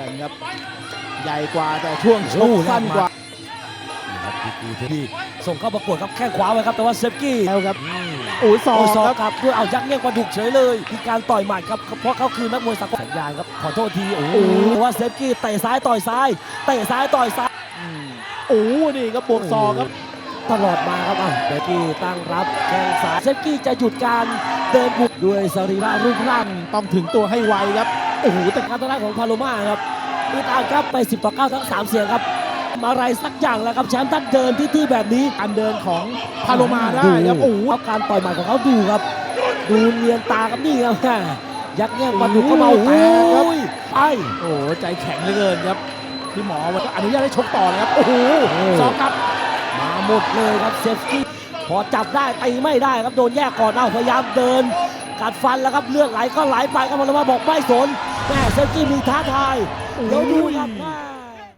กันครับใหญ่กว่าแต่ช่วงชกสั้นกว่านี่ครับดีกรีที่ส่งเข้าประกวดครับแข้งขวาไว้ครับ แต่ว่าเซฟกี้แล้วครับอืมโอ้ยศอโอ้กซอกครับครับด้วยเอายักษ์เงี้ยงกระดูกเฉยเลยมีการต่อยหมัดครับเพราะเขาคือนักมวยสากลสัญญาณครับขอโทษทีโอ้โหแต่ว่าเซฟกี้เตะซ้ายต่อยซ้ายเตะซ้ายต่อยซ้ายอืมโอ้นี่ครับบวกศอกครับตลอดมาครับอะเซฟกี้ตั้งรับแข้งซ้ายเซฟกี้จะหยุดการเดินบุกด้วยสรีระรูปร่างต้องถึงตัวให้ไวครับ โอ้โหแต่การทางด้านของพาโลมาครับอีตานครับไป 10 ต่อ 9 ทั้ง 3 เสียงครับอะไรสักอย่างแล้วครับแชมป์ท่านเดินทื่อๆแบบนี้การเดินของพาโลมาได้ครับโอ้โหเอาการต่อยหมัดของเขาดูครับ ดูเนียนตาครับนี่ครับแม่ยักแง่งกระดูกก็เมาโอ้โหโอ้ยไปโอ้โหใจแข็งเหลือเกินครับพี่หมอวันก็อนุญาตให้ชกต่อเลยครับโอ้โหศอกครับมาหมดเลยครับเซฟกี้พอจับได้ตีไม่ได้ครับโดนแยกก่อนเอาพยายามเดินกัดฟันแล้วครับเลือดไหลก็ไหลไปครับพาโลมาบอกไม่สน แม่เซฟกี้มีท้าทายเดี๋ยวดูครับแม่